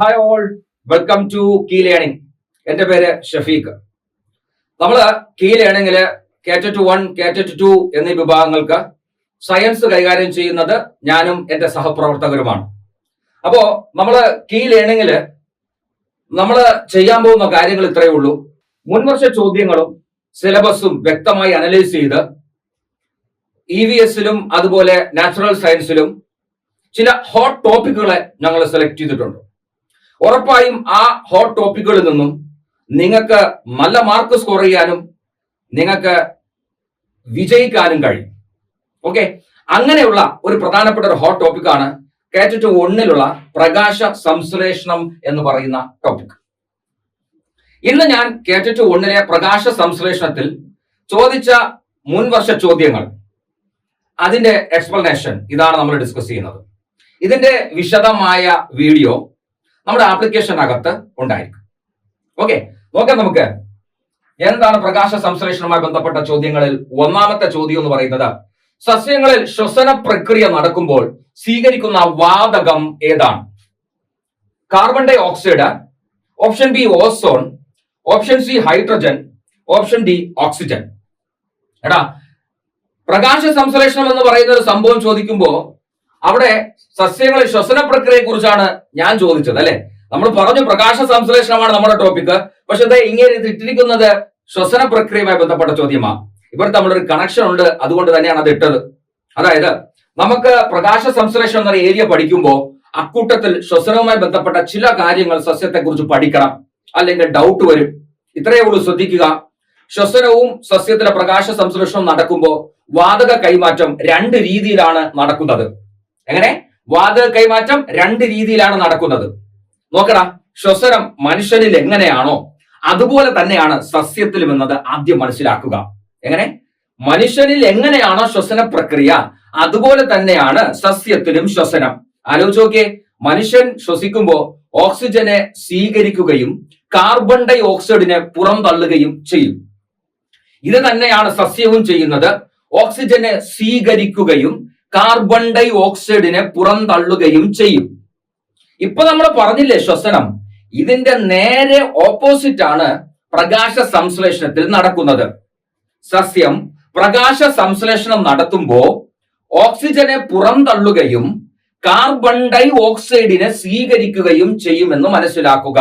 Hi all welcome to key learning എന്റെ പേര് ഷഫീഖ്. നമ്മൾ കീ ലേണിംഗിൽ കേറ്ററ്റ് വൺ കേറ്ററ്റ് ടു എന്നീ വിഭാഗങ്ങൾക്ക് സയൻസ് കൈകാര്യം ചെയ്യുന്നത് ഞാനും എന്റെ സഹപ്രവർത്തകരുമാണ്. അപ്പോ നമ്മൾ കീ ലേണിംഗിൽ നമ്മൾ ചെയ്യാൻ പോകുന്ന കാര്യങ്ങൾ ഇത്രയേ ഉള്ളൂ. മുൻവർഷ ചോദ്യങ്ങളും സിലബസും വ്യക്തമായി അനലൈസ് ചെയ്ത് ഇ വി എസിലും അതുപോലെ നാച്ചുറൽ സയൻസിലും ചില ഹോട്ട് ടോപ്പിക്കുകളെ ഞങ്ങൾ സെലക്ട് ചെയ്തിട്ടുണ്ട്. ഉറപ്പായും ആ ഹോട്ട് ടോപ്പിക്കുകളിൽ നിന്നും നിങ്ങൾക്ക് നല്ല മാർക്ക് സ്കോർ ചെയ്യാനും നിങ്ങൾക്ക് വിജയിക്കാനും കഴിയും. ഓക്കെ അങ്ങനെയുള്ള ഒരു പ്രധാനപ്പെട്ട ഒരു ഹോട്ട് ടോപ്പിക്കാണ് കേറ്ററ്റ് ഒന്നിലുള്ള പ്രകാശ സംശ്ലേഷണം എന്ന് പറയുന്ന ടോപ്പിക് ഇന്ന് ഞാൻ കേറ്ററ്റ് ഒന്നിലെ പ്രകാശ സംശ്ലേഷണത്തിൽ ചോദിച്ച മുൻവർഷ ചോദ്യങ്ങൾ. അതിന്റെ എക്സ്പ്ലനേഷൻ ഇതാണ് നമ്മൾ ഡിസ്കസ് ചെയ്യുന്നത്. ഇതിന്റെ വിശദമായ വീഡിയോ നമ്മുടെ ആപ്ലിക്കേഷനകത്ത് ഉണ്ടായിരിക്കും. ഓക്കെ നോക്കാം നമുക്ക്. എന്താണ് പ്രകാശ സംശ്ലേഷണവുമായി ബന്ധപ്പെട്ട ചോദ്യങ്ങളിൽ ഒന്നാമത്തെ ചോദ്യം എന്ന് പറയുന്നത്? സസ്യങ്ങളിൽ ശ്വസന പ്രക്രിയ നടക്കുമ്പോൾ സ്വീകരിക്കുന്ന വാതകം ഏതാണ്? Carbon dioxide option B ozone option C hydrogen option D oxygen എടാ പ്രകാശ സംശ്ലേഷണം എന്ന് പറയുന്ന ഒരു സംഭവം ചോദിക്കുമ്പോൾ അവിടെ സസ്യങ്ങളെ ശ്വസന പ്രക്രിയയെ കുറിച്ചാണ് ഞാൻ ചോദിച്ചത് അല്ലെ? നമ്മൾ പറഞ്ഞു പ്രകാശ സംശ്ലേഷണമാണ് നമ്മുടെ ടോപ്പിക് പക്ഷെ ഇത് ഇങ്ങനെ ഇട്ടിരിക്കുന്നത് ശ്വസന പ്രക്രിയയുമായി ബന്ധപ്പെട്ട ചോദ്യമാണ് ഇവിടെ നമ്മളൊരു കണക്ഷൻ ഉണ്ട് അതുകൊണ്ട് തന്നെയാണ് അത് ഇട്ടത്. അതായത് നമുക്ക് പ്രകാശ സംശ്ലേഷണം എന്ന ഏരിയ പഠിക്കുമ്പോൾ അക്കൂട്ടത്തിൽ ശ്വസനവുമായി ബന്ധപ്പെട്ട ചില കാര്യങ്ങൾ സസ്യത്തെ കുറിച്ച് പഠിക്കണം. അല്ലെങ്കിൽ ഡൗട്ട് വരും. ഇത്രയേ ഉള്ളൂ ശ്രദ്ധിക്കുക. ശ്വസനവും സസ്യത്തിലെ പ്രകാശ സംശ്ലേഷണവും നടക്കുമ്പോൾ വാതക കൈമാറ്റം രണ്ട് രീതിയിലാണ് നടക്കുന്നത്. എങ്ങനെ? വാതക കൈമാറ്റം രണ്ട് രീതിയിലാണ് നടക്കുന്നത്. നോക്കടാ ശ്വസനം മനുഷ്യനിൽ എങ്ങനെയാണോ അതുപോലെ തന്നെയാണ് സസ്യത്തിലും എന്നത് ആദ്യം മനസ്സിലാക്കുക. എങ്ങനെ? മനുഷ്യനിൽ എങ്ങനെയാണോ ശ്വസന പ്രക്രിയ അതുപോലെ തന്നെയാണ് സസ്യത്തിലും ശ്വസനം. ആലോചിച്ച് നോക്കിയേ മനുഷ്യൻ ശ്വസിക്കുമ്പോൾ ഓക്സിജനെ സ്വീകരിക്കുകയും കാർബൺ ഡൈ ഓക്സൈഡിനെ പുറം തള്ളുകയും ചെയ്യും. ഇത് തന്നെയാണ് സസ്യവും ചെയ്യുന്നത്. ഓക്സിജനെ സ്വീകരിക്കുകയും കാർബൺ ഡൈ ഓക്സൈഡിനെ പുറന്തള്ളുകയും ചെയ്യും. ഇപ്പൊ നമ്മൾ പറഞ്ഞില്ലേ ശ്വസനം? ഇതിന്റെ നേരെ ഓപ്പോസിറ്റ് ആണ് പ്രകാശ സംശ്ലേഷണത്തിൽ നടക്കുന്നത്. സസ്യം പ്രകാശ സംശ്ലേഷണം നടത്തുമ്പോൾ ഓക്സിജനെ പുറന്തള്ളുകയും കാർബൺ ഡൈ ഓക്സൈഡിനെ സ്വീകരിക്കുകയും ചെയ്യുമെന്ന് മനസ്സിലാക്കുക.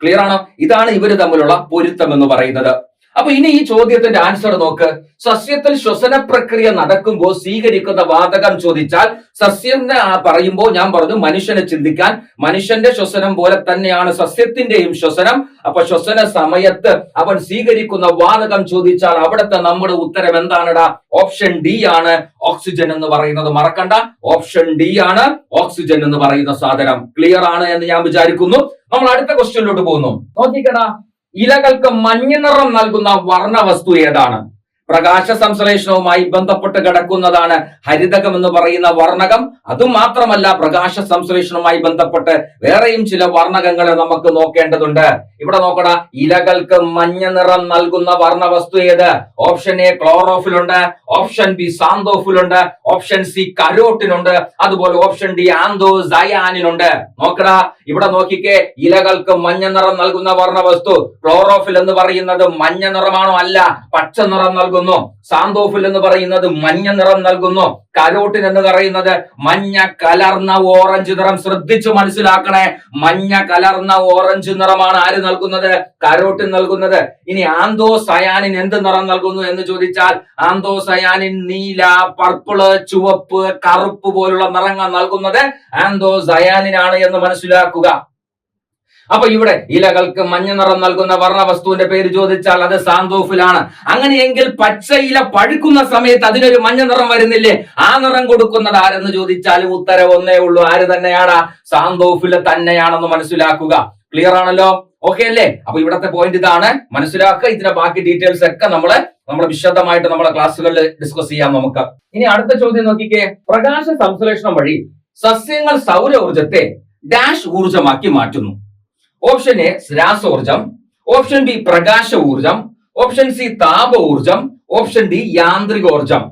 ക്ലിയർ ആണോ? ഇതാണ് ഇവർ തമ്മിലുള്ള പൊരുത്തം എന്ന് പറയുന്നത്. അപ്പൊ ഇനി ഈ ചോദ്യത്തിന്റെ ആൻസർ നോക്ക്. സസ്യത്തിൽ ശ്വസന പ്രക്രിയ നടക്കുമ്പോൾ സ്വീകരിക്കുന്ന വാതകം ചോദിച്ചാൽ സസ്യം പറയുമ്പോൾ ഞാൻ പറഞ്ഞു മനുഷ്യനെ ചിന്തിക്കാൻ. മനുഷ്യന്റെ ശ്വസനം പോലെ തന്നെയാണ് സസ്യത്തിന്റെയും ശ്വസനം. അപ്പൊ ശ്വസന സമയത്ത് അവൻ സ്വീകരിക്കുന്ന വാതകം ചോദിച്ചാൽ അവിടുത്തെ നമ്മുടെ ഉത്തരം എന്താണടാ? ഓപ്ഷൻ ഡി ആണ് ഓക്സിജൻ എന്ന് പറയുന്നത്. മറക്കണ്ട. ഓപ്ഷൻ ഡി ആണ് ഓക്സിജൻ എന്ന് പറയുന്ന സാധനം. ക്ലിയർ ആണ് എന്ന് ഞാൻ വിചാരിക്കുന്നു. നമ്മൾ അടുത്ത ക്വസ്റ്റ്യനിലോട്ട് പോകുന്നു. നോക്കിക്കടാ. ഇലകൾക്ക് മഞ്ഞ നിറം നൽകുന്ന വർണവസ്തു ഏതാണ്? പ്രകാശ സംശ്ലേഷണവുമായി ബന്ധപ്പെട്ട് കിടക്കുന്നതാണ് ഹരിതകം എന്ന് പറയുന്ന വർണകം. അതും മാത്രമല്ല പ്രകാശ സംശ്ലേഷണവുമായി ബന്ധപ്പെട്ട് വേറെയും ചില വർണകങ്ങളെ നമുക്ക് നോക്കേണ്ടതുണ്ട്. ഇവിടെ നോക്കട ഇലകൾക്ക് മഞ്ഞ നിറം നൽകുന്ന വർണവസ്തു ഏത്? ഓപ്ഷൻ എ ക്ലോറോഫിലുണ്ട് ഓപ്ഷൻ ബി സാന്തോഫിലുണ്ട് ഓപ്ഷൻ സി കരോട്ടിനുണ്ട് അതുപോലെ ഓപ്ഷൻ ഡി ആന്തോ സയാനിനുണ്ട് നോക്കടാ ഇവിടെ നോക്കിക്കേ ഇലകൾക്ക് മഞ്ഞ നിറം നൽകുന്ന വർണവസ്തു. ക്ലോറോഫിൽ എന്ന് പറയുന്നത് മഞ്ഞ നിറമാണോ അല്ല പച്ച നിറം നൽകുന്നു സാന്തോഫിൽ എന്ന് പറയുന്നത് മഞ്ഞ നിറം നൽകുന്നു. കരോട്ടിൻ എന്ന് പറയുന്നത് മഞ്ഞ കലർന്ന ഓറഞ്ച് നിറം. ശ്രദ്ധിച്ചു മനസ്സിലാക്കണേ. മഞ്ഞ കലർന്ന ഓറഞ്ച് നിറമാണ് ആര് നൽകുന്നത്? കരോട്ടിൻ നൽകുന്നത്. ഇനി ആന്തോ സയാനിൻ എന്ത് നിറം നൽകുന്നു എന്ന് ചോദിച്ചാൽ ആന്തോ സയാനിൻ നീല പർപ്പിൾ ചുവപ്പ് കറുപ്പ് പോലുള്ള നിറങ്ങൾ നൽകുന്നത് ആന്തോ സയാനിനാണ് എന്ന് മനസ്സിലാക്കുക. അപ്പൊ ഇവിടെ ഇലകൾക്ക് മഞ്ഞ നിറം നൽകുന്ന വർണവസ്തുവിന്റെ പേര് ചോദിച്ചാൽ അത് സാന്തോഫിലാണ്. അങ്ങനെയെങ്കിൽ പച്ച ഇല പഴുക്കുന്ന സമയത്ത് അതിനൊരു മഞ്ഞ നിറം വരുന്നില്ലേ? ആ നിറം കൊടുക്കുന്നത് ആരെന്ന് ചോദിച്ചാലും ഉത്തരം ഒന്നേ ഉള്ളൂ. ആര് തന്നെയാണ് സാന്തോഫിൽ തന്നെയാണെന്ന് മനസ്സിലാക്കുക. ക്ലിയർ ആണല്ലോ? ഓക്കെ അല്ലേ? അപ്പൊ ഇവിടത്തെ പോയിന്റ് ഇതാണ്. മനസ്സിലാക്കുക. ഇതിന്റെ ബാക്കി ഡീറ്റെയിൽസ് ഒക്കെ നമ്മൾ നമ്മൾ വിശദമായിട്ട് നമ്മുടെ ക്ലാസ്സുകളിൽ ഡിസ്കസ് ചെയ്യാം നമുക്ക്. ഇനി അടുത്ത ചോദ്യം നോക്കിക്കേ. പ്രകാശ സംശ്ലേഷണം വഴി സസ്യങ്ങൾ സൗര ഊർജത്തെ ഡാഷ് ഊർജമാക്കി മാറ്റുന്നു. ഓപ്ഷൻ എ രാസോർജം ഓപ്ഷൻ ബി പ്രകാശ ഊർജം ഓപ്ഷൻ സി താപ ഊർജം ഓപ്ഷൻ ഡി യാന്ത്രികോർജം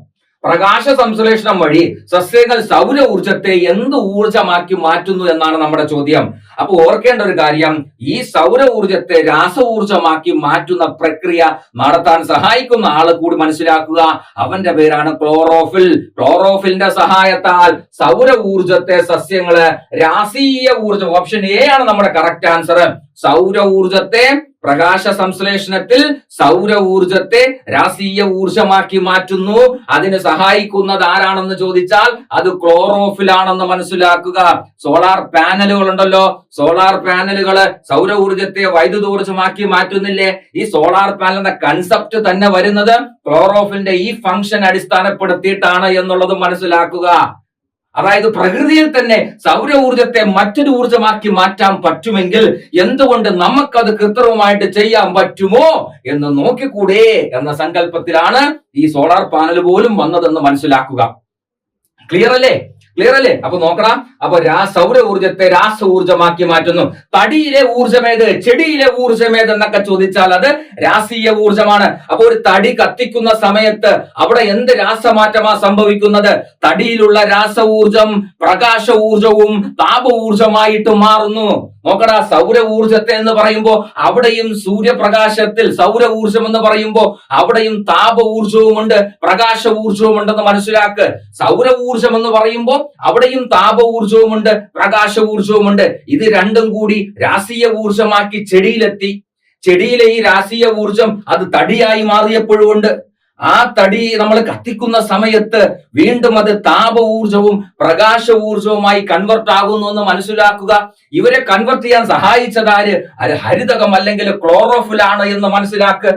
പ്രകാശ സംശ്ലേഷണം വഴി സസ്യങ്ങൾ സൗര ഊർജത്തെ എന്ത് ഊർജമാക്കി മാറ്റുന്നു എന്നാണ് നമ്മുടെ ചോദ്യം. അപ്പൊ ഓർക്കേണ്ട ഒരു കാര്യം ഈ സൗര ഊർജത്തെ രാസ ഊർജമാക്കി മാറ്റുന്ന പ്രക്രിയ നടത്താൻ സഹായിക്കുന്ന ആൾ കൂടി മനസ്സിലാക്കുക. അവന്റെ പേരാണ് ക്ലോറോഫിൽ. ക്ലോറോഫിലിന്റെ സഹായത്താൽ സൗര ഊർജത്തെ സസ്യങ്ങൾ രാസീയ ഊർജം ഓപ്ഷൻ എ ആണ് നമ്മുടെ കറക്റ്റ് ആൻസർ സൗര ഊർജത്തെ പ്രകാശ സംശ്ലേഷണത്തിൽ സൗര ഊർജത്തെ രാസീയ ഊർജമാക്കി മാറ്റുന്നു. അതിന് സഹായിക്കുന്നത് ആരാണെന്ന് ചോദിച്ചാൽ അത് ക്ലോറോഫിൽ ആണെന്ന് മനസ്സിലാക്കുക. സോളാർ പാനലുകൾ ഉണ്ടല്ലോ സോളാർ പാനലുകൾ സൗര ഊർജത്തെ വൈദ്യുത ഊർജമാക്കി മാറ്റുന്നില്ലേ? ഈ സോളാർ പാനൽ എന്ന കൺസെപ്റ്റ് തന്നെ വരുന്നത് ക്ലോറോഫിന്റെ ഈ ഫംഗ്ഷൻ അടിസ്ഥാനപ്പെടുത്തിയിട്ടാണ് എന്നുള്ളത് മനസ്സിലാക്കുക. അതായത് പ്രകൃതിയിൽ തന്നെ സൗര ഊർജത്തെ മറ്റൊരു ഊർജമാക്കി മാറ്റാൻ പറ്റുമെങ്കിൽ എന്തുകൊണ്ട് നമുക്കത് കൃത്രിമമായിട്ട് ചെയ്യാൻ പറ്റുമോ എന്ന് നോക്കിക്കൂടെ എന്ന സങ്കല്പത്തിലാണ് ഈ സോളാർ പാനൽ പോലും വന്നതെന്ന് മനസ്സിലാക്കുക. ക്ലിയർ അല്ലേ ക്ലിയർ അല്ലേ? അപ്പൊ നോക്കണം. അപ്പൊ രാ സൗര ഊർജത്തെ രാസ ഊർജമാക്കി മാറ്റുന്നു. തടിയിലെ ഊർജമേത് ചെടിയിലെ ഊർജമേത് എന്നൊക്കെ ചോദിച്ചാൽ അത് രാസീയ ഊർജമാണ് അപ്പൊ ഒരു തടി കത്തിക്കുന്ന സമയത്ത് അവിടെ എന്ത് രാസമാറ്റമാ സംഭവിക്കുന്നത്? തടിയിലുള്ള രാസ ഊർജം പ്രകാശ ഊർജവും താപ ഊർജമായിട്ട് മാറുന്നു. നോക്കടാ സൗര ഊർജത്തെ എന്ന് പറയുമ്പോൾ അവിടെയും സൂര്യപ്രകാശത്തിൽ സൗര ഊർജം എന്ന് പറയുമ്പോൾ അവിടെയും താപ ഊർജവുമുണ്ട് പ്രകാശ ഊർജവും ഉണ്ടെന്ന് മനസ്സിലാക്ക്. സൗര ഊർജം എന്ന് പറയുമ്പോൾ അവിടെയും താപ ഊർജവുമുണ്ട് പ്രകാശ ഊർജവുമുണ്ട് ഇത് രണ്ടും കൂടി രാസീയ ഊർജമാക്കി ചെടിയിലെത്തി. ചെടിയിലെ ഈ രാസീയ ഊർജം അത് തടിയായി മാറിയപ്പോഴുമുണ്ട്. ആ തടി നമ്മൾ കത്തിക്കുന്ന സമയത്ത് വീണ്ടും അത് താപ ഊർജവും പ്രകാശ ഊർജവുമായി കൺവെർട്ട് ആകുന്നു എന്ന് മനസ്സിലാക്കുക. ഇവരെ കൺവെർട്ട് ചെയ്യാൻ സഹായിച്ചതാര്? അത് ഹരിതകം അല്ലെങ്കിൽ ക്ലോറോഫിൽ ആണ് എന്ന് മനസ്സിലാക്ക്.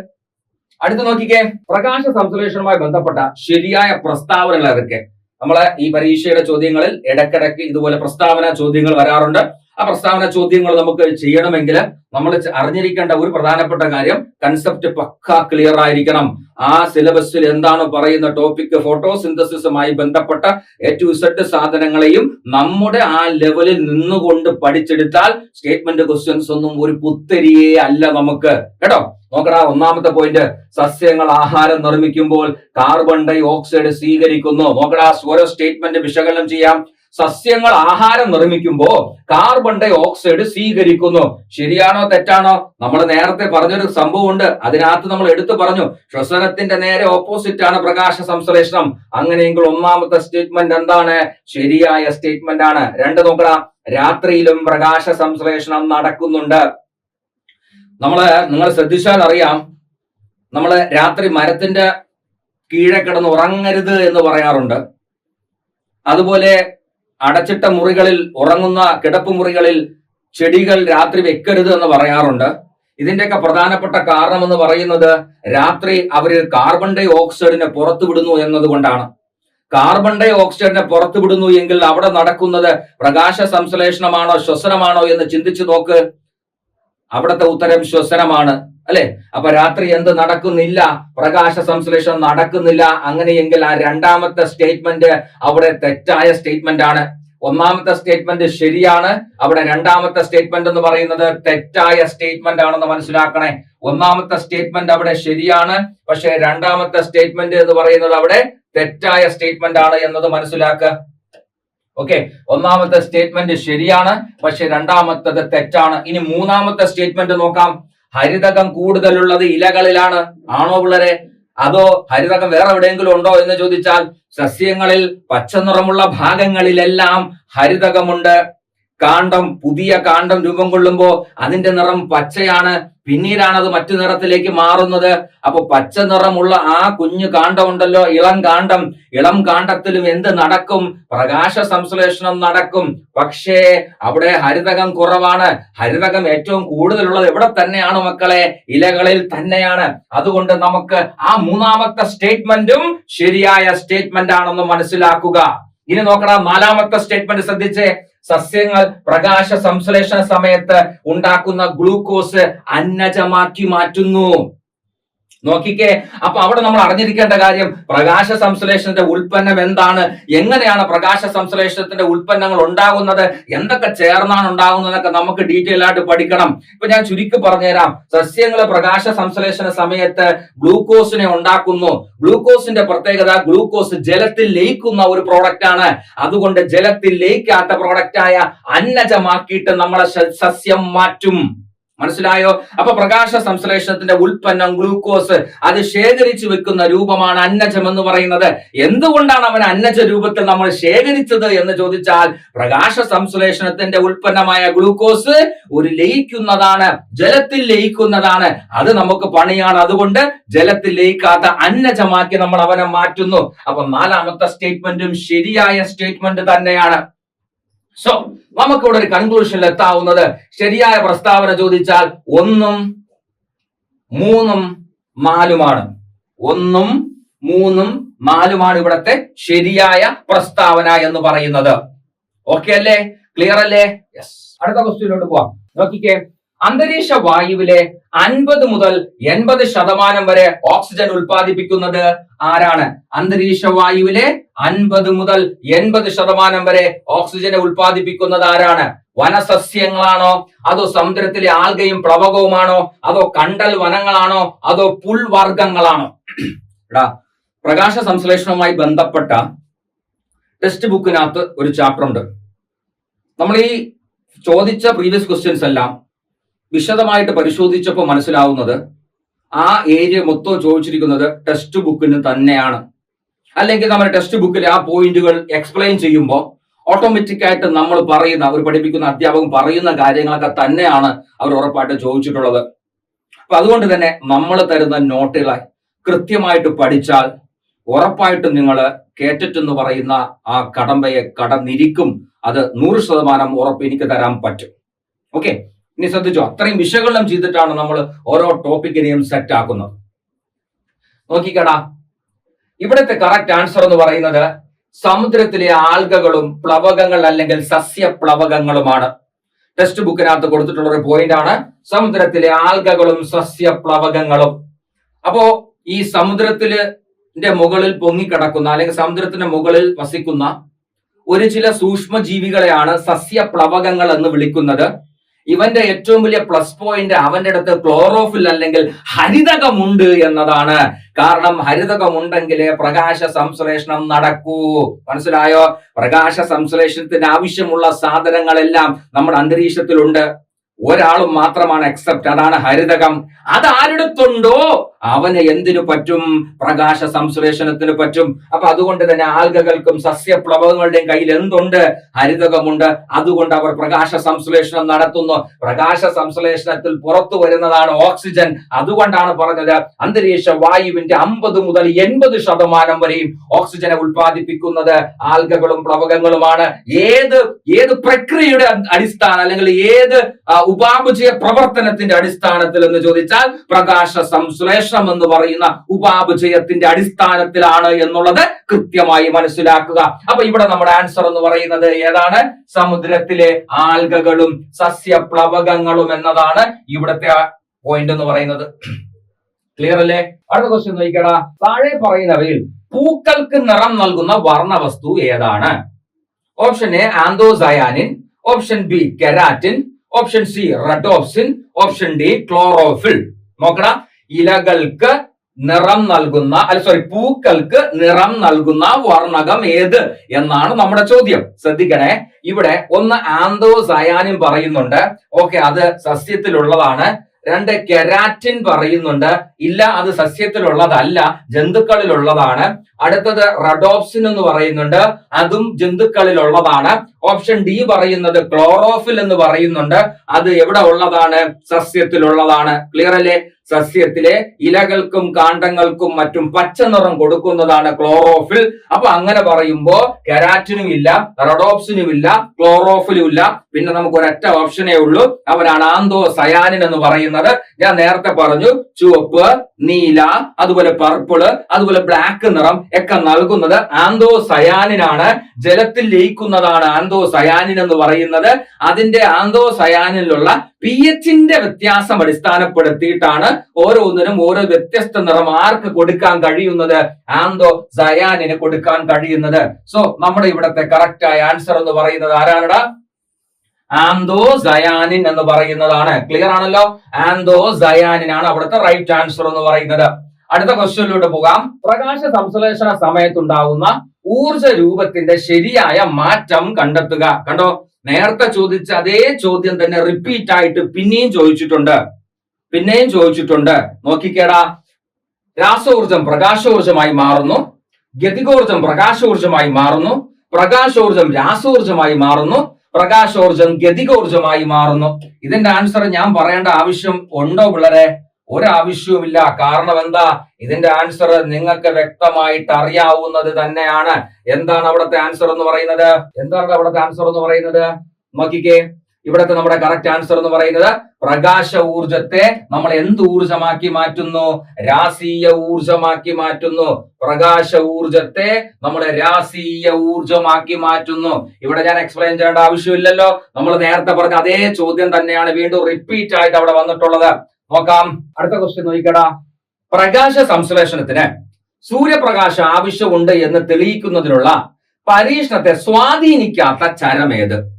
അടുത്ത് നോക്കിക്കേ. പ്രകാശ സംശ്ലേഷണവുമായി ബന്ധപ്പെട്ട ശരിയായ പ്രസ്താവനകൾ ഇതൊക്കെ നമ്മളെ ഈ പരീക്ഷയുടെ ചോദ്യങ്ങളിൽ ഇടക്കിടക്ക് ഇതുപോലെ പ്രസ്താവന ചോദ്യങ്ങൾ വരാറുണ്ട്. ആ പ്രസ്താവന ചോദ്യങ്ങൾ നമുക്ക് ചെയ്യണമെങ്കിൽ നമ്മൾ അറിഞ്ഞിരിക്കേണ്ട ഒരു പ്രധാനപ്പെട്ട കാര്യം കൺസെപ്റ്റ് പക്ക ക്ലിയർ ആയിരിക്കണം. ആ സിലബസിൽ എന്താണ് പറയുന്ന ടോപ്പിക് ഫോട്ടോ സിന്തസിസുമായി ബന്ധപ്പെട്ട എ ടു സാധനങ്ങളെയും നമ്മുടെ ആ ലെവലിൽ നിന്നുകൊണ്ട് പഠിച്ചെടുത്താൽ സ്റ്റേറ്റ്മെന്റ് ക്വസ്റ്റ്യൻസ് ഒന്നും ഒരു പുത്തരിയേ അല്ല നമുക്ക്. കേട്ടോ? നോക്കടാ ഒന്നാമത്തെ പോയിന്റ് സസ്യങ്ങൾ ആഹാരം നിർമ്മിക്കുമ്പോൾ കാർബൺ ഡൈ ഓക്സൈഡ് സ്വീകരിക്കുന്നു. നോക്കടാ ഓരോ സ്റ്റേറ്റ്മെന്റ് വിശകലനം ചെയ്യാം. സസ്യങ്ങൾ ആഹാരം നിർമ്മിക്കുമ്പോൾ കാർബൺ ഡൈ ഓക്സൈഡ് സ്വീകരിക്കുന്നു. ശരിയാണോ തെറ്റാണോ? നമ്മൾ നേരത്തെ പറഞ്ഞൊരു സംഭവമുണ്ട്. അതിനകത്ത് നമ്മൾ എടുത്തു പറഞ്ഞു. ശ്വസനത്തിന്റെ നേരെ ഓപ്പോസിറ്റ് ആണ് പ്രകാശ സംശ്ലേഷണം. അങ്ങനെയെങ്കിൽ ഒന്നാമത്തെ സ്റ്റേറ്റ്മെന്റ് എന്താണ്? ശരിയായ സ്റ്റേറ്റ്മെന്റ് ആണ്. രണ്ട് നോക്കണം രാത്രിയിലും പ്രകാശ സംശ്ലേഷണം നടക്കുന്നുണ്ട്. നമ്മൾ നിങ്ങൾ ശ്രദ്ധിച്ചാൽ അറിയാം. നമ്മൾ രാത്രി മരത്തിന്റെ കീഴെ കിടന്ന് ഉറങ്ങരുത് എന്ന് പറയാറുണ്ട്. അതുപോലെ അടച്ചിട്ട മുറികളിൽ ഉറങ്ങുന്ന കിടപ്പ് മുറികളിൽ ചെടികൾ രാത്രി വെക്കരുത് എന്ന് പറയാറുണ്ട്. ഇതിന്റെയൊക്കെ പ്രധാനപ്പെട്ട കാരണം എന്ന് പറയുന്നത് രാത്രി അവർ കാർബൺ ഡൈ ഓക്സൈഡിനെ പുറത്തുവിടുന്നു എന്നതുകൊണ്ടാണ്. കാർബൺ ഡൈ ഓക്സൈഡിനെ പുറത്തു വിടുന്നു എങ്കിൽ അവിടെ നടക്കുന്നത് പ്രകാശ സംശ്ലേഷണമാണോ ശ്വസനമാണോ എന്ന് ചിന്തിച്ചു നോക്ക്. അവിടുത്തെ ഉത്തരം ശ്വസനമാണ് അല്ലെ? അപ്പൊ രാത്രി എന്ത് നടക്കുന്നില്ല? പ്രകാശ സംശ്ലേഷണം നടക്കുന്നില്ല. അങ്ങനെയെങ്കിൽ ആ രണ്ടാമത്തെ സ്റ്റേറ്റ്മെന്റ് അവിടെ തെറ്റായ സ്റ്റേറ്റ്മെന്റ് ആണ്. ഒന്നാമത്തെ സ്റ്റേറ്റ്മെന്റ് ശരിയാണ്. അവിടെ രണ്ടാമത്തെ സ്റ്റേറ്റ്മെന്റ് എന്ന് പറയുന്നത് തെറ്റായ സ്റ്റേറ്റ്മെന്റ് ആണെന്ന് മനസ്സിലാക്കണേ. ഒന്നാമത്തെ സ്റ്റേറ്റ്മെന്റ് അവിടെ ശരിയാണ്. പക്ഷെ രണ്ടാമത്തെ സ്റ്റേറ്റ്മെന്റ് എന്ന് പറയുന്നത് അവിടെ തെറ്റായ സ്റ്റേറ്റ്മെന്റ് ആണ് എന്നത് മനസ്സിലാക്കുക. ഓക്കെ ഒന്നാമത്തെ സ്റ്റേറ്റ്മെന്റ് ശരിയാണ് പക്ഷെ രണ്ടാമത്തത് തെറ്റാണ്. ഇനി മൂന്നാമത്തെ സ്റ്റേറ്റ്മെന്റ് നോക്കാം. ഹരിതകം കൂടുതലുള്ളത് ഇലകളിലാണ്. ആണോ പിള്ളേരെ? അതോ ഹരിതകം വേറെ എവിടെയെങ്കിലും ഉണ്ടോ എന്ന് ചോദിച്ചാൽ സസ്യങ്ങളിൽ പച്ച നിറമുള്ള ഭാഗങ്ങളിലെല്ലാം ഹരിതകമുണ്ട്. കാണ്ഡം പുതിയ കാണ്ടം രൂപം കൊള്ളുമ്പോൾ അതിന്റെ നിറം പച്ചയാണ്. പിന്നീടാണ് അത് മറ്റു നിറത്തിലേക്ക് മാറുന്നത്. അപ്പൊ പച്ച നിറമുള്ള ആ കുഞ്ഞു കാണ്ടം ഉണ്ടല്ലോ ഇളം കാണ്ടം ഇളം കാണ്ടത്തിലും എന്ത് നടക്കും? പ്രകാശ സംശ്ലേഷണം നടക്കും. പക്ഷേ അവിടെ ഹരിതകം കുറവാണ്. ഹരിതകം ഏറ്റവും കൂടുതലുള്ളത് എവിടെ തന്നെയാണ് മക്കളെ? ഇലകളിൽ തന്നെയാണ്. അതുകൊണ്ട് നമുക്ക് ആ മൂന്നാമത്തെ സ്റ്റേറ്റ്മെന്റും ശരിയായ സ്റ്റേറ്റ്മെന്റ് ആണെന്ന് മനസ്സിലാക്കുക. ഇനി നോക്കണം നാലാമത്തെ സ്റ്റേറ്റ്മെന്റ് ശ്രദ്ധിച്ചേ. സസ്യങ്ങൾ പ്രകാശ സംശ്ലേഷണ സമയത്ത് ഉണ്ടാക്കുന്ന ഗ്ലൂക്കോസ് അന്നജമാക്കി മാറ്റുന്നു. നോക്കിക്കേ അപ്പൊ അവിടെ നമ്മൾ അറിഞ്ഞിരിക്കേണ്ട കാര്യം പ്രകാശ സംശ്ലേഷണത്തിന്റെ ഉൽപ്പന്നം എന്താണ്? എങ്ങനെയാണ് പ്രകാശ സംശ്ലേഷണത്തിന്റെ ഉൽപ്പന്നങ്ങൾ ഉണ്ടാകുന്നത്? എന്തൊക്കെ ചേർന്നാണ് ഉണ്ടാകുന്നതെന്നൊക്കെ നമുക്ക് ഡീറ്റെയിൽ ആയിട്ട് പഠിക്കണം. ഇപ്പൊ ഞാൻ ചുരുക്കി പറഞ്ഞുതരാം. സസ്യങ്ങൾ പ്രകാശ സംശ്ലേഷണ സമയത്ത് ഗ്ലൂക്കോസിനെ ഉണ്ടാക്കുന്നു. ഗ്ലൂക്കോസിന്റെ പ്രത്യേകത ഗ്ലൂക്കോസ് ജലത്തിൽ ലയിക്കുന്ന ഒരു പ്രോഡക്റ്റ് ആണ്. അതുകൊണ്ട് ജലത്തിൽ ലയിക്കാത്ത പ്രോഡക്റ്റായ അന്നജമാക്കിയിട്ട് നമ്മളെ സസ്യം മാറ്റും. മനസ്സിലായോ? അപ്പൊ പ്രകാശ സംശ്ലേഷണത്തിന്റെ ഉൽപ്പന്നം ഗ്ലൂക്കോസ് അത് ശേഖരിച്ചു വെക്കുന്ന രൂപമാണ് അന്നജം എന്ന് പറയുന്നത്. എന്തുകൊണ്ടാണ് അവൻ അന്നജ രൂപത്തിൽ നമ്മൾ ശേഖരിച്ചത് എന്ന് ചോദിച്ചാൽ പ്രകാശ സംശ്ലേഷണത്തിന്റെ ഉൽപ്പന്നമായ ഗ്ലൂക്കോസ് ഒരു ലയിക്കുന്നതാണ് ജലത്തിൽ ലയിക്കുന്നതാണ്. അത് നമുക്ക് പണിയാണ്. അതുകൊണ്ട് ജലത്തിൽ ലയിക്കാത്ത അന്നജമാക്കി നമ്മൾ അവനെ മാറ്റുന്നു. അപ്പൊ നാലാമത്തെ സ്റ്റേറ്റ്മെന്റും ശരിയായ സ്റ്റേറ്റ്മെന്റ് തന്നെയാണ്. സോ നമുക്കിവിടെ ഒരു കൺക്ലൂഷനിൽ എത്താവുന്നത് ശരിയായ പ്രസ്താവന ചോദിച്ചാൽ ഒന്നും മൂന്നും നാലുമാണ്. ഒന്നും മൂന്നും നാലുമാണ് ഇവിടത്തെ ശരിയായ പ്രസ്താവന എന്ന് പറയുന്നത്. ഓക്കെ അല്ലേ? ക്ലിയർ അല്ലേ? യെസ് അടുത്ത ക്വസ്റ്റ്യനിലോട്ട് പോവാം. നോക്കിക്കേ. അന്തരീക്ഷ വായുവിലെ അൻപത് മുതൽ എൺപത് ശതമാനം വരെ ഓക്സിജൻ ഉൽപ്പാദിപ്പിക്കുന്നത് ആരാണ്? അന്തരീക്ഷ വായുവിലെ അൻപത് മുതൽ എൺപത് ശതമാനം വരെ ഓക്സിജനെ ഉൽപ്പാദിപ്പിക്കുന്നത് ആരാണ്? വനസസ്യങ്ങളാണോ? അതോ സമുദ്രത്തിലെ ആൽഗയും പ്ലവകവുമാണോ? അതോ കണ്ടൽ വനങ്ങളാണോ? അതോ പുൽവർഗങ്ങളാണോ പ്രകാശ സംശ്ലേഷണവുമായി ബന്ധപ്പെട്ട ടെക്സ്റ്റ് ബുക്കിനകത്ത് ഒരു ചാപ്റ്റർ ഉണ്ട് നമ്മൾ ഈ ചോദിച്ച പ്രീവിയസ് ക്വസ്റ്റ്യൻസ് എല്ലാം വിശദമായിട്ട് പരിശോധിച്ചപ്പോൾ മനസ്സിലാവുന്നത് ആ ഏരിയ മൊത്തം ചോദിച്ചിരിക്കുന്നത് ടെക്സ്റ്റ് ബുക്കിന് തന്നെയാണ്. അല്ലെങ്കിൽ നമ്മൾ ടെക്സ്റ്റ് ബുക്കിൽ ആ പോയിന്റുകൾ എക്സ്പ്ലെയിൻ ചെയ്യുമ്പോൾ ഓട്ടോമാറ്റിക് ആയിട്ട് നമ്മൾ പറയുന്ന അവർ പഠിപ്പിക്കുന്ന അധ്യാപകൻ പറയുന്ന കാര്യങ്ങളൊക്കെ തന്നെയാണ് അവർ ഉറപ്പായിട്ട് ചോദിച്ചിട്ടുള്ളത്. അപ്പൊ അതുകൊണ്ട് തന്നെ നമ്മൾ തരുന്ന നോട്ടുകളെ കൃത്യമായിട്ട് പഠിച്ചാൽ ഉറപ്പായിട്ടും നിങ്ങൾ കേറ്ററ്റ് എന്ന് പറയുന്ന ആ കടമ്പയെ കടന്നിരിക്കും. അത് നൂറ് ശതമാനം ഉറപ്പ് എനിക്ക് തരാൻ പറ്റും. ഓക്കെ ഇനി ശ്രദ്ധിച്ചോ അത്രയും വിശകലനം ചെയ്തിട്ടാണ് നമ്മൾ ഓരോ ടോപ്പിക്കിനെയും സെറ്റ് ആക്കുന്നത്. നോക്കിക്കടാ ഇവിടുത്തെ കറക്റ്റ് ആൻസർ എന്ന് പറയുന്നത് സമുദ്രത്തിലെ ആൽഗകളും പ്ലവകങ്ങൾ അല്ലെങ്കിൽ സസ്യപ്ലവകങ്ങളുമാണ്. ടെക്സ്റ്റ് ബുക്കിനകത്ത് കൊടുത്തിട്ടുള്ള ഒരു പോയിന്റ് ആണ് സമുദ്രത്തിലെ ആൽഗകളും സസ്യപ്ലവകങ്ങളും. അപ്പോ ഈ സമുദ്രത്തിൽ മുകളിൽ പൊങ്ങിക്കിടക്കുന്ന അല്ലെങ്കിൽ സമുദ്രത്തിന്റെ മുകളിൽ വസിക്കുന്ന ഒരു ചില സൂക്ഷ്മജീവികളെയാണ് സസ്യപ്ലവകങ്ങൾ എന്ന് വിളിക്കുന്നത്. ഇവന്റെ ഏറ്റവും വലിയ പ്ലസ് പോയിന്റ് അവന്റെ അടുത്ത് ക്ലോറോഫിൽ അല്ലെങ്കിൽ ഹരിതകമുണ്ട് എന്നതാണ്. കാരണം ഹരിതകമുണ്ടെങ്കിലേ പ്രകാശ സംശ്ലേഷണം നടക്കൂ. മനസ്സിലായോ? പ്രകാശ സംശ്ലേഷണത്തിന് ആവശ്യമുള്ള സാധനങ്ങളെല്ലാം നമ്മുടെ അന്തരീക്ഷത്തിലുണ്ട്. ഒരാളും മാത്രമാണ് എക്സെപ്റ്റ് അതാണ് ഹരിതകം. അതാരിടത്തുണ്ടോ അവന് എന്തിനു പറ്റും? പ്രകാശ സംശ്ലേഷണത്തിന് പറ്റും. അപ്പൊ അതുകൊണ്ട് തന്നെ ആൽഗകൾക്കും സസ്യപ്ലവകങ്ങളുടെയും കയ്യിൽ എന്തുണ്ട്? ഹരിതകമുണ്ട്. അതുകൊണ്ട് അവർ പ്രകാശ സംശ്ലേഷണം നടത്തുന്നു. പ്രകാശ സംശ്ലേഷണത്തിൽ പുറത്തു വരുന്നതാണ് ഓക്സിജൻ. അതുകൊണ്ടാണ് പറഞ്ഞത് അന്തരീക്ഷ വായുവിന്റെ അമ്പത് മുതൽ എൺപത് ശതമാനം വരെയും ഓക്സിജനെ ഉൽപ്പാദിപ്പിക്കുന്നത് ആൽഗകളും പ്ലവകങ്ങളുമാണ്. ഏത് ഏത് പ്രക്രിയയുടെ അടിസ്ഥാനം അല്ലെങ്കിൽ ഏത് ഉപാപചയ പ്രവർത്തനത്തിന്റെ അടിസ്ഥാനത്തിൽ എന്ന് ചോദിച്ചാൽ പ്രകാശ സംശ്ലേഷണം എന്ന് പറയുന്ന ഉപാപചയത്തിന്റെ അടിസ്ഥാനത്തിലാണ് എന്നുള്ളത് കൃത്യമായി മനസ്സിലാക്കുക. അപ്പൊ ഇവിടെ നമ്മുടെ ആൻസർ എന്ന് പറയുന്നത് ഏതാണ്? സമുദ്രത്തിലെ ആൽഗകളും സസ്യപ്ലവകങ്ങളും എന്നതാണ് ഇവിടുത്തെ പോയിന്റ് എന്ന് പറയുന്നത്. ക്ലിയർ അല്ലേ? അടുത്ത ക്വസ്റ്റ്യൻ നോക്കിക്കടാ. താഴെ പറയുന്നവയിൽ പൂക്കൾക്ക് നിറം നൽകുന്ന വർണവസ്തു ഏതാണ്? Option A anthocyanin option B keratin option C rhodopsin option D chlorophyll നോക്കണം ഇലകൾക്ക് നിറം നൽകുന്ന അല്ല സോറി പൂക്കൾക്ക് നിറം നൽകുന്ന വർണകം ഏത് എന്നാണ് നമ്മുടെ ചോദ്യം. ശ്രദ്ധിക്കണേ. ഇവിടെ ഒന്ന് ആന്തോസയാനിൻ പറയുന്നുണ്ട്. ഓക്കെ അത് സസ്യത്തിലുള്ളതാണ്. രണ്ട് കെരാറ്റിൻ പറയുന്നുണ്ട്. ഇല്ല അത് സസ്യത്തിലുള്ളതല്ല ജന്തുക്കളിലുള്ളതാണ്. അടുത്തത് റഡോപ്സിൻ എന്ന് പറയുന്നുണ്ട്. അതും ജന്തുക്കളിലുള്ളതാണ്. ഓപ്ഷൻ ഡി പറയുന്നത് ക്ലോറോഫിൽ എന്ന് പറയുന്നുണ്ട്. അത് എവിടെ ഉള്ളതാണ്? സസ്യത്തിലുള്ളതാണ്. ക്ലിയർ അല്ലേ സസ്യത്തിലെ ഇലകൾക്കും കാണ്ടങ്ങൾക്കും മറ്റും പച്ച നിറം കൊടുക്കുന്നതാണ് ക്ലോറോഫിൽ. അപ്പൊ അങ്ങനെ പറയുമ്പോ കെരാറ്റിനും ഇല്ല റഡോപ്സിനും ഇല്ല ക്ലോറോഫിലും ഇല്ല പിന്നെ നമുക്ക് ഒരൊറ്റ ഓപ്ഷനേ ഉള്ളൂ. അവനാണ് ആന്തോ സയാനിൻ എന്ന് പറയുന്നത്. ഞാൻ നേരത്തെ പറഞ്ഞു ചുവപ്പ് നീല അതുപോലെ പർപ്പിൾ അതുപോലെ ബ്ലാക്ക് നിറം ഒക്കെ നൽകുന്നത് ആന്തോ സയാനിനാണ് ജലത്തിൽ ലയിക്കുന്നതാണ് ആന്തോ സയാനിൻ എന്ന് പറയുന്നത്. അതിന്റെ ആന്തോ സയാനിലുള്ള പി എച്ചിന്റെ വ്യത്യാസം അടിസ്ഥാനപ്പെടുത്തിയിട്ടാണ് ഓരോന്നിനും ഓരോ വ്യത്യസ്ത നിറം ആർക്ക് കൊടുക്കാൻ കഴിയുന്നത്? ആന്തോ സയാനിന് കൊടുക്കാൻ കഴിയുന്നത്. സോ നമ്മുടെ ഇവിടത്തെ കറക്റ്റ് ആയ ആൻസർ എന്ന് പറയുന്നത് ആരാണടാ? ആന്തോ സയാനിൻ എന്ന് പറയുന്നതാണ്. ക്ലിയർ ആണല്ലോ? ആന്തോ സയാനിനാണ് അവിടുത്തെ റൈറ്റ് ആൻസർ എന്ന് പറയുന്നത്. അടുത്ത ക്വസ്റ്റ്യനിലോട്ട് പോകാം. പ്രകാശ സംശ്ലേഷണ സമയത്തുണ്ടാവുന്ന ഊർജ രൂപത്തിന്റെ ശരിയായ മാറ്റം കണ്ടെത്തുക. കണ്ടോ? നേരത്തെ ചോദിച്ച അതേ ചോദ്യം തന്നെ റിപ്പീറ്റ് ആയിട്ട് പിന്നെയും ചോദിച്ചിട്ടുണ്ട്. പിന്നെയും ചോദിച്ചിട്ടുണ്ട് നോക്കിക്കേടാ. രാസോർജം പ്രകാശോർജമായി മാറുന്നു ഗതികോർജം പ്രകാശോർജമായി മാറുന്നു പ്രകാശോർജം രാസോർജമായി മാറുന്നു പ്രകാശോർജം ഗതികോർജമായി മാറുന്നു. ഇതിന്റെ ആൻസർ ഞാൻ പറയേണ്ട ആവശ്യം ഉണ്ടോ പിള്ളേരെ? ഒരാവശ്യവുമില്ല. കാരണം എന്താ? ഇതിന്റെ ആൻസർ നിങ്ങൾക്ക് വ്യക്തമായിട്ട് അറിയാവുന്നത് തന്നെയാണ്. എന്താണ് അവിടുത്തെ ആൻസർ എന്ന് പറയുന്നത്? എന്താണ് അവിടുത്തെ ആൻസർ എന്ന് പറയുന്നത്? നോക്കിക്കേ. ഇവിടത്തെ നമ്മുടെ കറക്റ്റ് ആൻസർ എന്ന് പറയുന്നത് പ്രകാശ ഊർജത്തെ നമ്മൾ എന്ത് ഊർജമാക്കി മാറ്റുന്നു? രാസീയ ഊർജമാക്കി മാറ്റുന്നു. പ്രകാശ ഊർജത്തെ നമ്മൾ രാസീയ ഊർജമാക്കി മാറ്റുന്നു. ഇവിടെ ഞാൻ എക്സ്പ്ലെയിൻ ചെയ്യേണ്ട ആവശ്യമില്ലല്ലോ. നമ്മൾ നേരത്തെ പറഞ്ഞ അതേ ചോദ്യം തന്നെയാണ് വീണ്ടും റിപ്പീറ്റ് ആയിട്ട് അവിടെ വന്നിട്ടുള്ളത്. നോക്കാം. അടുത്ത ക്വസ്റ്റ്യൻ നോക്കിക്കടാ. പ്രകാശ സംശ്ലേഷണത്തിന് സൂര്യപ്രകാശം ആവശ്യമുണ്ട് എന്ന് തെളിയിക്കുന്നതിനുള്ള പരീക്ഷണത്തെ സ്വാധീനിക്കാത്ത ചരമേത്?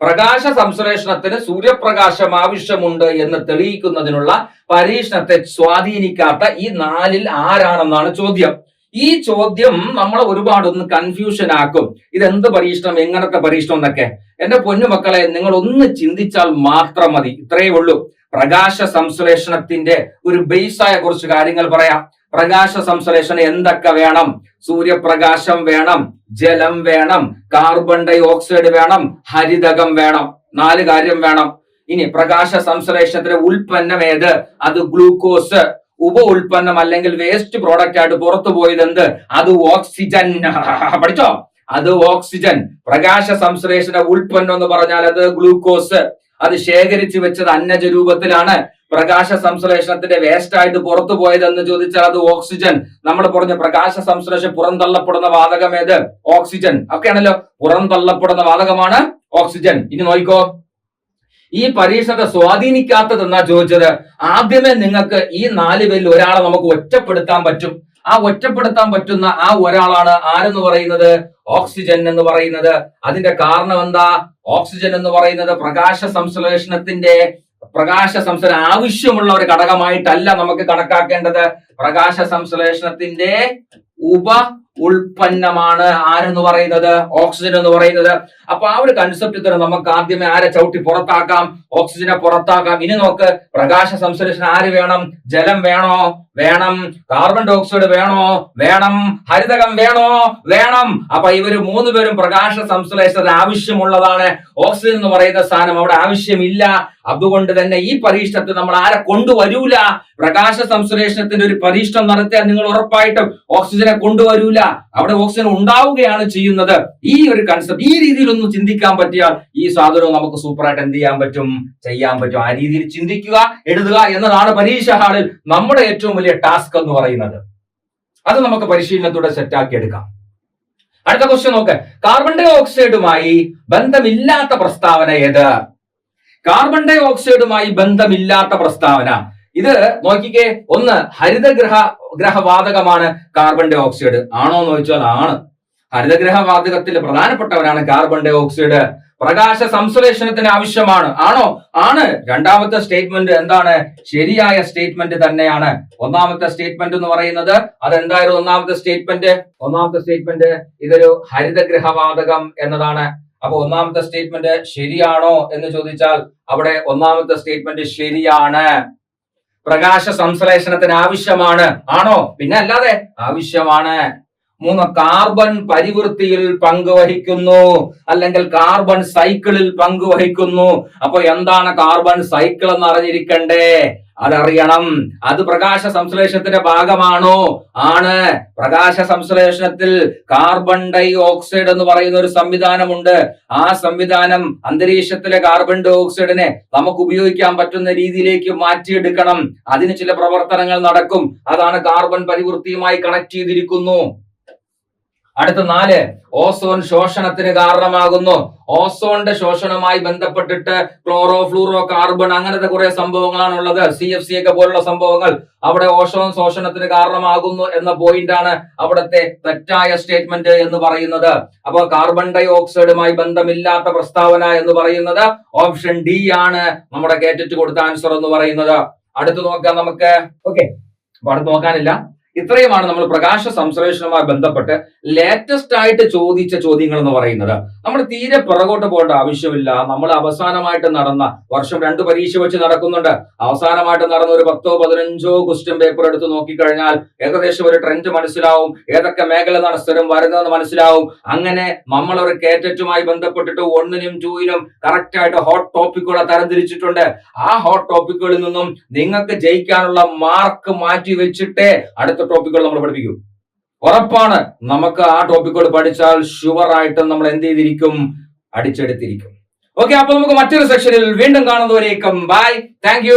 പ്രകാശ സംശ്ലേഷണത്തിന് സൂര്യപ്രകാശം ആവശ്യമുണ്ട് എന്ന് തെളിയിക്കുന്നതിനുള്ള പരീക്ഷണത്തെ സ്വാധീനിക്കാത്ത ഈ നാലിൽ ആരാണെന്നാണ് ചോദ്യം. ഈ ചോദ്യം നമ്മളെ ഒരുപാടൊന്ന് കൺഫ്യൂഷൻ ആക്കും. ഇതെന്ത് പരീക്ഷണം എങ്ങനത്തെ പരീക്ഷണം എന്നൊക്കെ. എന്റെ പൊന്നുമക്കളെ നിങ്ങൾ ഒന്ന് ചിന്തിച്ചാൽ മാത്രം മതി. ഇത്രയേ ഉള്ളൂ. പ്രകാശ സംശ്ലേഷണത്തിന്റെ ഒരു ബേസായ കുറച്ച് കാര്യങ്ങൾ പറയാം. പ്രകാശ സംശ്ലേഷണം എന്തൊക്കെ വേണം? സൂര്യപ്രകാശം വേണം ജലം വേണം കാർബൺ ഡൈ ഓക്സൈഡ് വേണം ഹരിതകം വേണം നാല് കാര്യം വേണം. ഇനി പ്രകാശ സംശ്ലേഷണത്തിന്റെ ഉൽപ്പന്നം ഏത്? അത് ഗ്ലൂക്കോസ്. ഉപ ഉൽപ്പന്നം അല്ലെങ്കിൽ വേസ്റ്റ് പ്രോഡക്റ്റ് ആയിട്ട് പുറത്തു പോയത് എന്ത്? അത് ഓക്സിജൻ. പഠിച്ചോ? അത് ഓക്സിജൻ. പ്രകാശ സംശ്ലേഷണ ഉൽപ്പന്നം എന്ന് പറഞ്ഞാൽ അത് ഗ്ലൂക്കോസ്. അത് ശേഖരിച്ചു വെച്ചത് അന്നജ രൂപത്തിലാണ് പ്രകാശ സംശ്ലേഷണത്തിന്റെ വേസ്റ്റ് ആയിട്ട് പുറത്തു പോയതെന്ന് ചോദിച്ചാൽ അത് ഓക്സിജൻ നമ്മൾ പറഞ്ഞ പ്രകാശ സംശ്ലേഷം പുറന്തള്ളപ്പെടുന്ന വാതകം ഏത്? ഓക്സിജൻ ഒക്കെയാണല്ലോ പുറന്തള്ളപ്പെടുന്ന വാതകമാണ് ഓക്സിജൻ ഇനി നോക്കിക്കോ. ഈ പരീക്ഷണത്തെ സ്വാധീനിക്കാത്തത് എന്നാ ചോദിച്ചത്? ആദ്യമേ നിങ്ങൾക്ക് ഈ നാല് പേരിൽ ഒരാളെ നമുക്ക് ഒറ്റപ്പെടുത്താൻ പറ്റും. ആ ഒറ്റപ്പെടുത്താൻ പറ്റുന്ന ആ ഒരാളാണ് ആരെന്ന് പറയുന്നത്? ഓക്സിജൻ എന്ന് പറയുന്നത്. അതിന്റെ കാരണം എന്താ? ഓക്സിജൻ എന്ന് പറയുന്നത് പ്രകാശ സംശ്ലേഷണത്തിന്റെ പ്രകാശ സംശ്ലേഷ ആവശ്യമുള്ള ഒരു ഘടകമായിട്ടല്ല നമുക്ക് കണക്കാക്കേണ്ടത്. പ്രകാശ സംശ്ലേഷണത്തിന്റെ ഉപ ഉൽപ്പന്നമാണ് ആരെന്ന് പറയുന്നത്? ഓക്സിജൻ എന്ന് പറയുന്നത്. അപ്പൊ ആ ഒരു കൺസെപ്റ്റ് തന്നെ നമുക്ക് ആദ്യമേ ആരെ ചവിട്ടി പുറത്താക്കാം? ഓക്സിജനെ പുറത്താക്കാം. ഇനി നോക്ക് പ്രകാശ സംശ്ലേഷണം ആര് വേണം? ജലം വേണോ? വേണം. കാർബൺ ഡയോക്സൈഡ് വേണോ? വേണം. ഹരിതകം വേണോ? വേണം. അപ്പൊ ഇവർ മൂന്ന് പേരും പ്രകാശ സംശ്ലേഷണത്തിന് ആവശ്യമുള്ളതാണ്. ഓക്സിജൻ എന്ന് പറയുന്ന സാധനം അവിടെ ആവശ്യമില്ല. അതുകൊണ്ട് തന്നെ ഈ പരീക്ഷണത്തിൽ നമ്മൾ ആരെ കൊണ്ടുവരൂല? പ്രകാശ സംശ്ലേഷണത്തിന്റെ ഒരു പരീക്ഷണം നടത്തിയാൽ നിങ്ങൾ ഉറപ്പായിട്ടും ഓക്സിജനെ കൊണ്ടുവരൂല. അവിടെ ഓക്സിജൻ ഉണ്ടാവുകയാണ് ചെയ്യുന്നത്. ഈ ഒരു കൺസെപ്റ്റ് ഈ രീതിയിൽ ഒന്ന് ചിന്തിക്കാൻ പറ്റിയാൽ ഈ സാധനവും നമുക്ക് സൂപ്പറായിട്ട് എന്ത് ചെയ്യാൻ പറ്റും? ചെയ്യാൻ പറ്റും. ആ രീതിയിൽ ചിന്തിക്കുക എഴുതുക എന്നതാണ് പരീക്ഷ ഹാളിൽ നമ്മുടെ ഏറ്റവും വലിയ ടാസ്ക് എന്ന് പറയുന്നത്. അത് നമുക്ക് പരിശീലനത്തോടെ സെറ്റാക്കി എടുക്കാം. അടുത്ത ക്വസ്റ്റ്യൻ നോക്ക്. കാർബൺ ഡൈ ഓക്സൈഡുമായി ബന്ധമില്ലാത്ത പ്രസ്താവന ഏത്? കാർബൺ ഡൈ ഓക്സൈഡുമായി ബന്ധമില്ലാത്ത പ്രസ്താവന. ഇത് നോക്കിക്കേ. ഒന്ന് ഹരിതഗ്രഹ ഗ്രഹവാതകമാണ് കാർബൺ ഡൈ ഓക്സൈഡ് ആണോ എന്ന് ചോദിച്ചാൽ ആണ്. ഹരിതഗ്രഹവാതകത്തിൽ പ്രധാനപ്പെട്ടവരാണ് കാർബൺ ഡൈ ഓക്സൈഡ് പ്രകാശ സംശ്ലേഷണത്തിന് ആവശ്യമാണ്. ആണോ? ആണ്. രണ്ടാമത്തെ സ്റ്റേറ്റ്മെന്റ് എന്താണ്? ശരിയായ സ്റ്റേറ്റ്മെന്റ് തന്നെയാണ്. ഒന്നാമത്തെ സ്റ്റേറ്റ്മെന്റ് എന്ന് പറയുന്നത് അതെന്തായിരുന്നു ഒന്നാമത്തെ സ്റ്റേറ്റ്മെന്റ് ഒന്നാമത്തെ സ്റ്റേറ്റ്മെന്റ് ഇതൊരു ഹരിതഗ്രഹവാതകം എന്നതാണ്. അപ്പൊ ഒന്നാമത്തെ സ്റ്റേറ്റ്മെന്റ് ശരിയാണോ എന്ന് ചോദിച്ചാൽ അവിടെ ഒന്നാമത്തെ സ്റ്റേറ്റ്മെന്റ് ശരിയാണ്. പ്രകാശ സംശ്ലേഷണത്തിന് ആവശ്യമാണ്. ആണോ? പിന്നെ അല്ലാതെ ആവശ്യമാണ്. മൂന്ന് കാർബൺ പരിവൃത്തിയിൽ പങ്കുവഹിക്കുന്നു. അല്ലെങ്കിൽ കാർബൺ സൈക്കിളിൽ പങ്കുവഹിക്കുന്നു. അപ്പൊ എന്താണ് കാർബൺ സൈക്കിൾ എന്ന് അറിഞ്ഞിരിക്കണ്ടേ? അതറിയണം. അത് പ്രകാശ സംശ്ലേഷണത്തിന്റെ ഭാഗമാണോ? ആണ്. പ്രകാശ സംശ്ലേഷണത്തിൽ കാർബൺ ഡൈ ഓക്സൈഡ് എന്ന് പറയുന്ന ഒരു സംവിധാനമുണ്ട്. ആ സംവിധാനം അന്തരീക്ഷത്തിലെ കാർബൺ ഡൈ ഓക്സൈഡിനെ നമുക്ക് ഉപയോഗിക്കാൻ പറ്റുന്ന രീതിയിലേക്ക് മാറ്റിയെടുക്കണം. അതിന് ചില പ്രവർത്തനങ്ങൾ നടക്കും. അതാണ് കാർബൺ പരിവൃത്തിയുമായി കണക്ട് ചെയ്തിരിക്കുന്നു. അടുത്ത നാല് ഓസോൺ ശോഷണത്തിന് കാരണമാകുന്നു. ഓസോണിന്റെ ശോഷണമായി ബന്ധപ്പെട്ടിട്ട് ക്ലോറോ ഫ്ലൂറോ കാർബൺ അങ്ങനത്തെ കുറെ സംഭവങ്ങളാണ് ഉള്ളത് സി എഫ് സി ഒക്കെ പോലുള്ള സംഭവങ്ങൾ അവിടെ ഓസോൺ ശോഷണത്തിന് കാരണമാകുന്നു എന്ന പോയിന്റ് ആണ് അവിടുത്തെ തെറ്റായ സ്റ്റേറ്റ്മെന്റ് എന്ന് പറയുന്നത്. അപ്പോൾ കാർബൺ ഡൈ ഓക്സൈഡുമായി ബന്ധമില്ലാത്ത പ്രസ്താവന എന്ന് പറയുന്നത് ഓപ്ഷൻ ഡി ആണ് നമ്മുടെ കേറ്റിട്ട് കൊടുത്ത ആൻസർ എന്ന് പറയുന്നത്. അടുത്ത് നോക്കാം നമുക്ക്. ഓക്കെ അപ്പൊ അടുത്ത് നോക്കാനില്ല. ഇത്രയുമാണ് നമ്മൾ പ്രകാശ സംശ്ലേഷണവുമായി ബന്ധപ്പെട്ട് ലേറ്റസ്റ്റ് ആയിട്ട് ചോദിച്ച ചോദ്യങ്ങൾ എന്ന് പറയുന്നത്. നമ്മൾ തീരെ പുറകോട്ട് പോകേണ്ട ആവശ്യമില്ല. നമ്മൾ അവസാനമായിട്ട് നടന്ന വർഷം രണ്ട് പരീക്ഷ വെച്ച് നടക്കുന്നുണ്ട്. അവസാനമായിട്ട് നടന്ന ഒരു പത്തോ പതിനഞ്ചോ ക്വസ്റ്റ്യൻ പേപ്പർ എടുത്ത് നോക്കിക്കഴിഞ്ഞാൽ ഏകദേശം ഒരു ട്രെൻഡ് മനസ്സിലാവും. ഏതൊക്കെ മേഖല നിന്നാണ് സ്ഥിരം വരുന്നതെന്ന് മനസ്സിലാവും. അങ്ങനെ നമ്മൾ ഒരു കേറ്ററ്റുമായി ബന്ധപ്പെട്ടിട്ട് ഒന്നിനും ടൂവിനും കറക്റ്റ് ആയിട്ട് ഹോട്ട് ടോപ്പിക്കുകളെ തരംതിരിച്ചിട്ടുണ്ട്. ആ ഹോട്ട് ടോപ്പിക്കുകളിൽ നിന്നും നിങ്ങൾക്ക് ജയിക്കാനുള്ള മാർക്ക് മാറ്റി വെച്ചിട്ടേ അടുത്ത ടോപ്പിക്കുകൾ നമ്മൾ പഠിപ്പിക്കും. ഉറപ്പാണ് നമുക്ക് ആ ടോപ്പിക്കുകൾ പഠിച്ചാൽ ഷുവർ ആയിട്ട് നമ്മൾ എന്ത് ചെയ്തിരിക്കും? അടിച്ചെടുത്തിരിക്കും. ഓക്കെ അപ്പൊ നമുക്ക് മറ്റൊരു സെക്ഷനിൽ വീണ്ടും കാണുന്നവരേക്കും ബൈ താങ്ക്